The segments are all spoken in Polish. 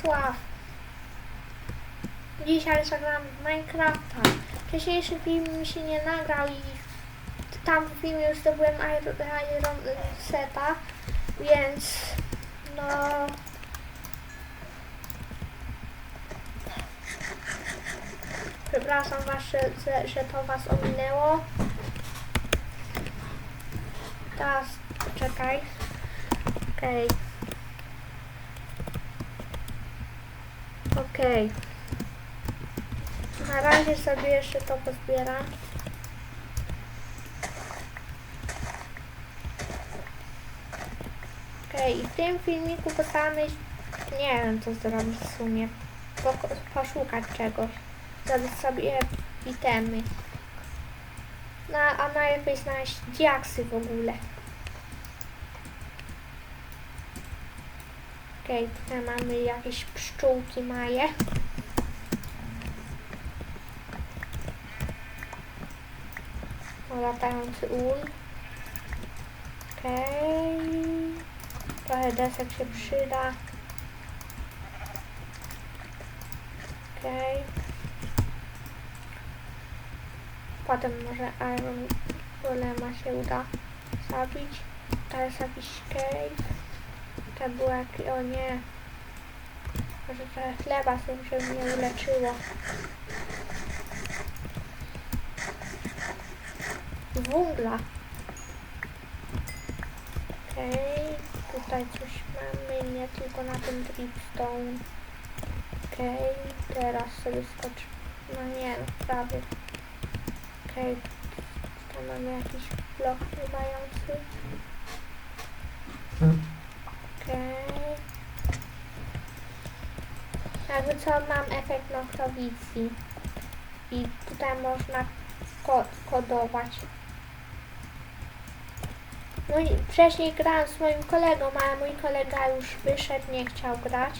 Sław. Dzisiaj zagram Minecrafta. Wcześniejszy film mi się nie nagrał i tam w filmie już zdobyłem Iron, Iron Seta, więc no... Przepraszam was, że, że, to was ominęło. Teraz, czekaj. Okej. Okej. Na razie sobie jeszcze to pozbieram. Okej, i w tym filmiku postaramy się, nie wiem co zrobić w sumie, po, poszukać czegoś, zrobić sobie itemy. No, a najlepiej znaleźć diaksy w ogóle. Okej, tutaj mamy jakieś pszczółki maje. O, latający ul. Okej. Trochę desek się przyda. Okej. Potem może Iron Golema się uda zabić. Jest jakiś cave. Było jak... o nie. Może trochę chleba z tym, żeby mnie uleczyło. Węgla. Okej, tutaj coś mamy, nie tylko na tym dripstone. Okej, teraz sobie skocz. No nie, no prawie. Okej, tam mamy jakiś blok pływający. Okej. Jakby co, mam efekt noktowicji. I tutaj można ko kodować. No i wcześniej grałem z moim kolegą, ale mój kolega już wyszedł, nie chciał grać.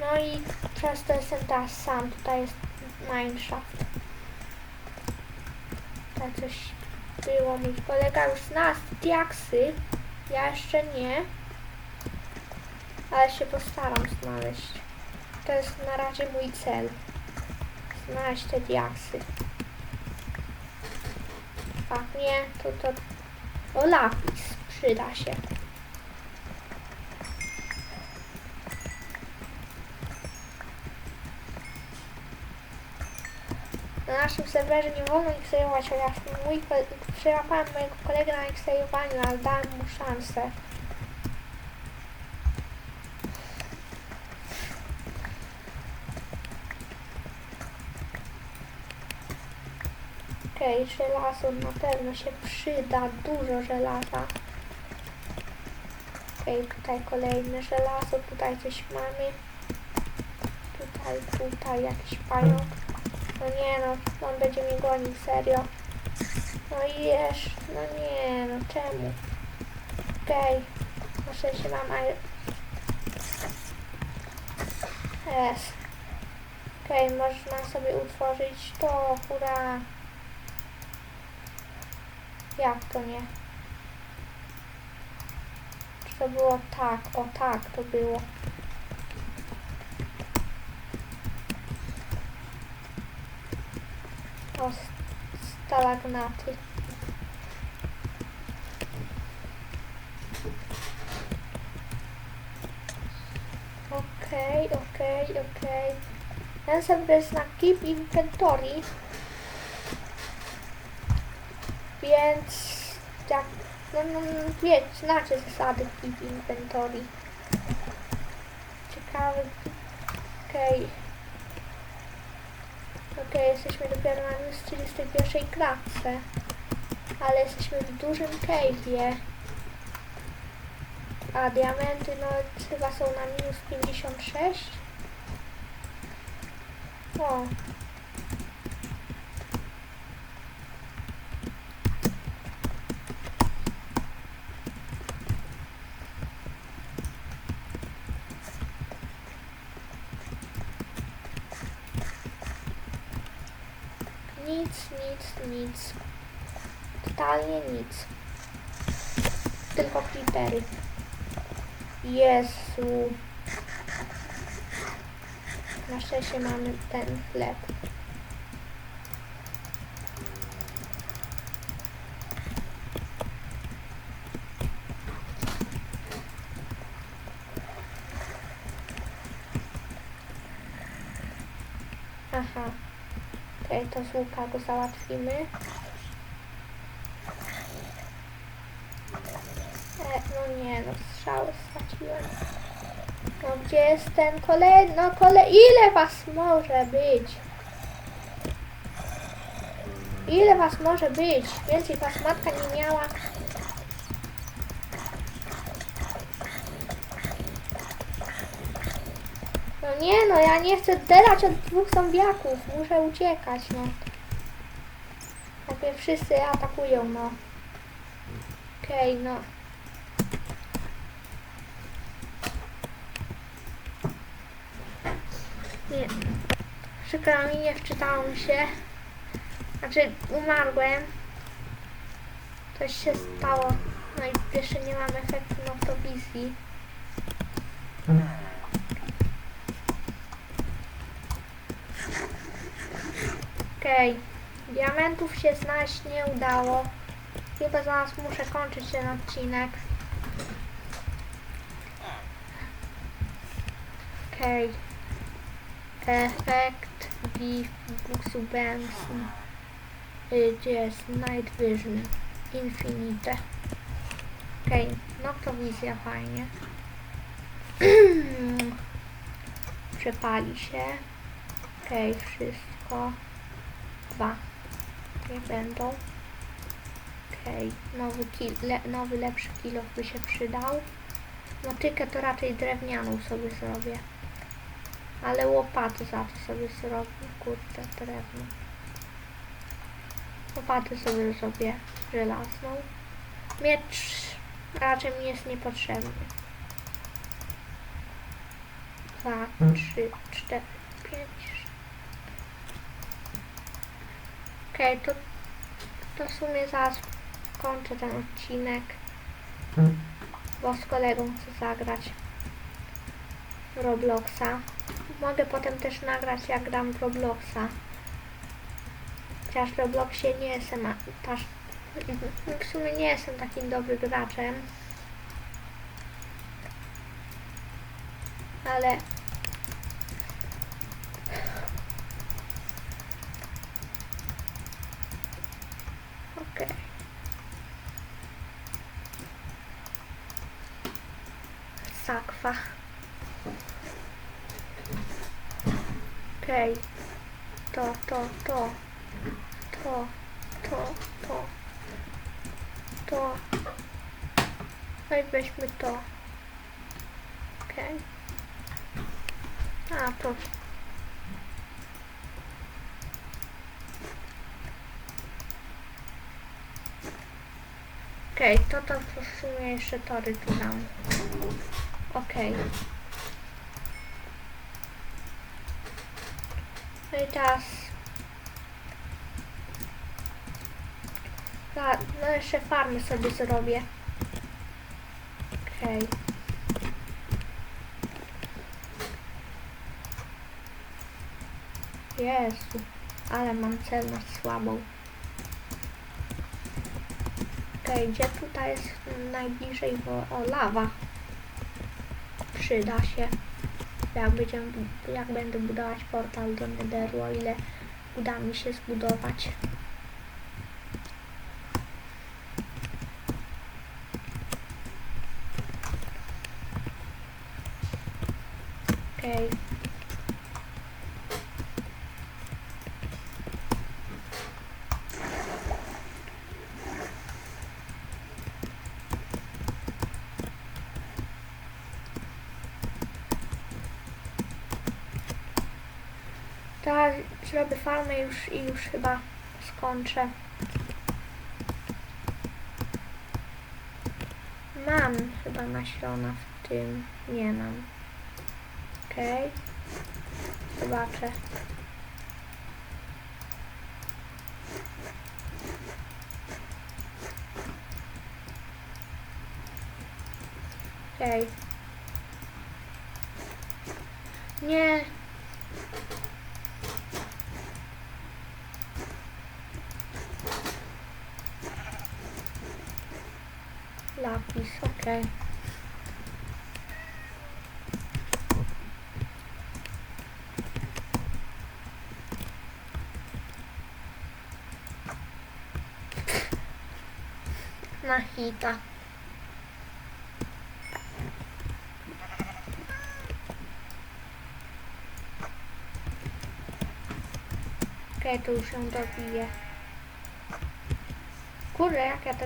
No i przez to jestem teraz sam. Tutaj jest Minecraft. Tutaj coś było. Mój kolega już znalazł diaksy. Ja jeszcze nie. Ale się postaram znaleźć. To jest na razie mój cel. Znaleźć te diaksy. A nie, to to... O, lapis. Przyda się. Na naszym serwerze nie wolno ich chociaż mój, przyłapałem mojego kolegę na ich ale dałem mu szansę. Okej, żelazo na pewno się przyda, dużo żelaza. Okej, tutaj kolejne żelazo, tutaj coś mamy. Tutaj, tutaj jakiś pająk. No nie no, on będzie mnie gonił, serio. No i jesz, no nie no, czemu? Okej, na szczęście mam aj... Jest. Okej, można sobie utworzyć to, hurra. Jak to nie? Czy to było tak? O tak, to było. O, stalagnaty. Okej, okej, okej. Ten serwer jest na Keep Inventory. Więc jak no, no, no, wiecie, znacie zasady Keep Inventory. Ciekawe. Okej. Okej, jesteśmy dopiero na minus 31 klatce. Ale jesteśmy w dużym cave'ie. A diamenty no chyba są na minus 56. O. Nic, nic, nic. Totalnie nic. Tylko creepery. Jezu. Na szczęście mamy ten chleb. Aha. Okej, to z łuka go załatwimy. E, no nie, no strzały straciłem. No gdzie jest ten kolej? No kolej, ile was może być? Ile was może być? Więcej was matka nie miała. No nie no, ja nie chcę derać od dwóch zombiaków. Muszę uciekać, no. Najpierw wszyscy atakują, no. Okej, no. Nie. Przykro mi, nie wczytałam się. Znaczy, umarłem. Coś się stało. No i jeszcze nie mam efektu noktowizji. Okej. Diamentów się znaleźć nie udało. Chyba zaraz muszę kończyć ten odcinek. Okej. Efekt Give Buxu Benson. Y, Gdzie jest Night Vision Infinite. Okej, no to wizja fajnie. Przepali się. Okej, wszystko. Dwa. Nie będą. Okej, nowy, kil, le, nowy lepszy kilo by się przydał. Motykę to raczej drewnianą sobie zrobię. Ale łopatę za to sobie zrobię. Kurde, drewno. Łopatę sobie zrobię żelazną. Miecz raczej mi jest niepotrzebny. Dwa, trzy, cztery, pięć. Okej, to, to w sumie zaraz kończę ten odcinek, bo z kolegą chcę zagrać Robloxa. Mogę potem też nagrać jak gram w Robloxa. Chociaż w Robloxie nie jestem a- aż, w sumie nie jestem takim dobrym graczem. Ale Okej. Sakwa. Okej. To, to, to. To, to, to. To. No i weźmy to. Okej. A, to. Okej, to to w sumie jeszcze tory tu dam. Okej. No i teraz... Fa- No jeszcze farmy sobie zrobię. Okej. Jezu, ale mam celność słabą. Okej, gdzie tutaj jest najbliżej, bo o lawa. Przyda się. Jak, będziemy, jak będę budować portal do Netheru, o ile uda mi się zbudować. Okej. Teraz zrobię farmę już i już chyba skończę. Mam chyba nasiona w tym. Nie mam. Okej. Zobaczę. Okej. Nie. Lapis, okej. Na hita. Okej, to już ją dobiję. Kurde, jak ja to...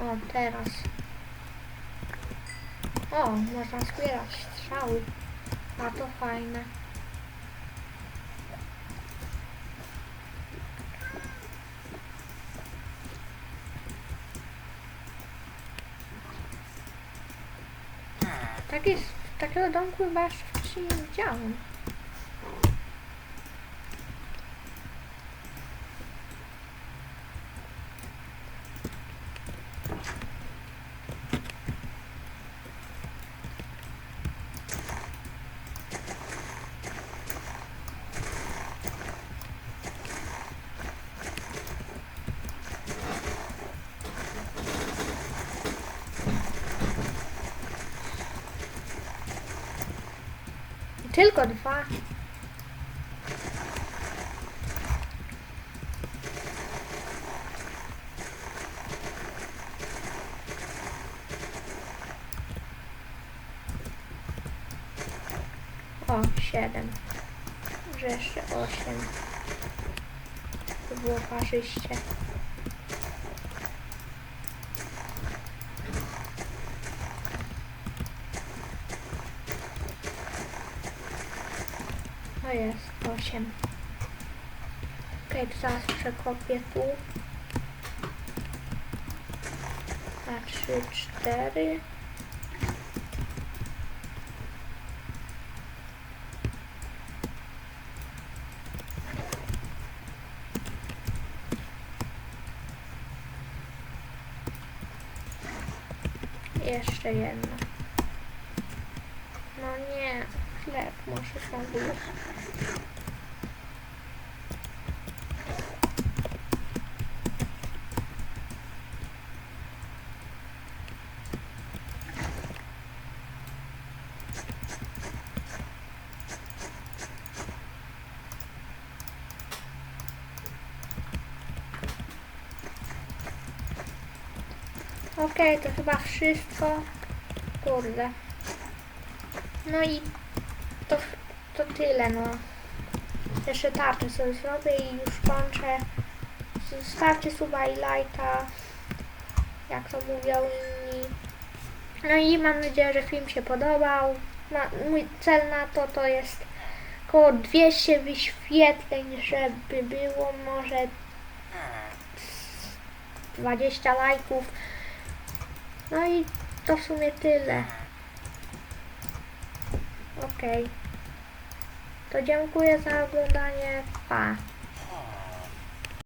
O teraz. O, można zbierać strzały. A to fajne. Tak jest, takiego domku chyba wcześniej nie widziałem. Tylko dwa. O, siedem. Może jeszcze osiem. To było parzyście. Jest 8. Okej, to zaraz przekopię tu. Na 3, 4. Jeszcze jedno. No nie, chleb muszę znowu jeść. Okej, to chyba wszystko. Kurde. No i to, to tyle, no. Jeszcze tarczę sobie zrobię i już kończę. Zostawcie suba i lajka, jak to mówią inni. No i mam nadzieję, że film się podobał. Na, mój cel na to to jest około 200 wyświetleń, żeby było może 20 lajków. No i to w sumie tyle. Okej. To dziękuję za oglądanie. Pa.